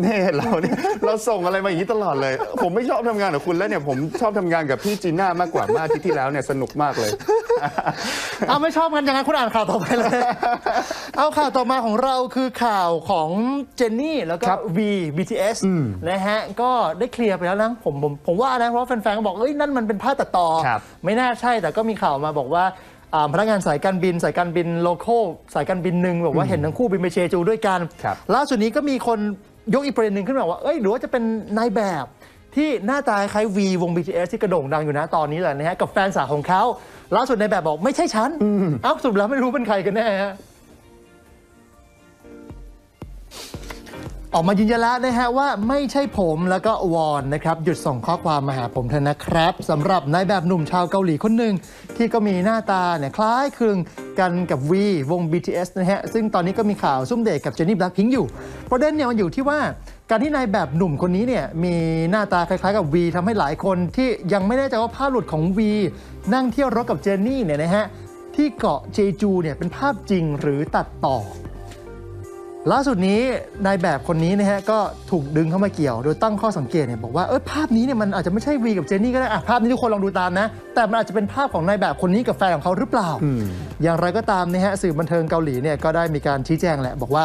เนี่ยเราเนี่ยเราส่งอะไรมาอย่างนี้ตลอดเลย ผมไม่ชอบทำงานกับคุณแล้วเนี่ยผมชอบทำงานกับพี่จีน่ามากกว่าเมื่ออาทิตย์ที่แล้วเนี่ยสนุกมากเลย เอาไม่ชอบกันอย่างนั้นคุณอ่านข่าวต่อไปเลย เอาข่าวต่อมาของเราคือข่าวของเจนนี่แล้วก็ ครับ V BTS นะฮะ ก็ได้เคลียร์ไปแล้วนะผมผมผมว่านะเพราะว่าแฟนๆก็บอกเอ้ยนั่นมันเป็นภาพตัดต่อ ครับ ไม่น่าใช่แต่ก็มีข่าวมาบอกว่าอ่าพนักงานสายการบิน สายการบินโลคอลสายการบินหนึ่งบอกว่าเห็นทั้งคู่บินไปเชจูด้วยกัน ครับล่าสุดนี้ก็มีคน ยกอีกประเด็นหนึ่งขึ้นมาว่า เอ้ยหรือว่าจะเป็นนายแบบที่หน้าตาคล้ายวีวง BTS ที่กระโด่งดังอยู่นะตอนนี้แหละนะฮะกับแฟนสาวของเขาล่าสุดนายแบบบอกไม่ใช่ฉันเอ้าสรุดแล้วไม่รู้เป็นใครกันแน่ฮะออกมายืนยันแล้วนะฮะว่าไม่ใช่ผมแล้วก็วอนนะครับหยุดส่งข้อความมาหาผมเถอะนะครับสำหรับนายแบบหนุ่มชาวเกาหลีคนหนึ่งที่ก็มีหน้าตาเนี่ยคล้ายคลึง กันกับวีวง BTS นะฮะ ซึ่งตอนนี้ก็มีข่าวซุ่มเดทกับเจนนี่แบล็คพิงอยู่ ประเด็นเนี่ยมันอยู่ที่ว่าการที่นายแบบหนุ่มคนนี้เนี่ยมีหน้าตาคล้ายๆกับวีทำให้หลายคนที่ยังไม่แน่ใจว่าภาพหลุดของวีนั่งเที่ยวรถกับเจนนี่เนี่ยนะฮะที่เกาะเจจูเนี่ยเป็นภาพจริงหรือตัดต่อ ล่าสุดนี้นายแบบคนนี้นะฮะก็ถูกดึงเข้ามาเกี่ยว โดยตั้งข้อสังเกตเนี่ยบอกว่าเออภาพนี้เนี่ยมันอาจจะไม่ใช่วีกับเจนนี่ก็ได้อะภาพนี้ทุกคนลองดูตามนะ แต่มันอาจจะเป็นภาพของนายแบบคนนี้กับแฟนของเขาหรือเปล่า อย่างไรก็ตามนะฮะสื่อบันเทิงเกาหลีเนี่ยก็ได้มีการชี้แจงแหละบอกว่า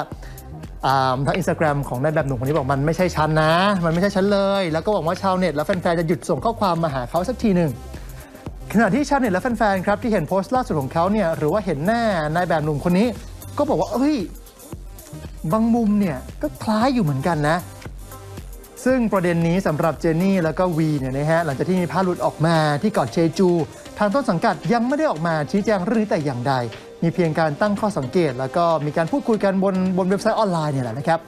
อ่าทางอินสตาแกรมของนายแบบหนุ่มคนนี้บอกมันไม่ใช่ฉันนะ มันไม่ใช่ฉันเลย แล้วก็หวังว่าชาวเน็ตและแฟนๆจะหยุดส่งข้อความมาหาเขาสักทีหนึ่งขณะที่ชาวเน็ตและแฟนๆครับที่เห็นโพสต์ล่าสุดของเขาเนี่ยหรือว่าเห็นหน้านายแบบหนุ่มคนนี้ ก็บอกว่าเอ้ย บางมุมเนี่ยก็คล้ายอยู่เหมือนกันนะ ซึ่งประเด็นนี้สำหรับเจนนี่แล้วก็วีเนี่ยนะฮะหลังจากที่มีภาพหลุดออกมาที่เกาะเชจู ทางต้นสังกัดยังไม่ได้ออกมาชี้แจงเรื่องนี้แต่อย่างใด มีเพียงการตั้งข้อสังเกต แล้วก็มีการพูดคุยกันบนบนเว็บไซต์ออนไลน์เนี่ยแหละนะครับ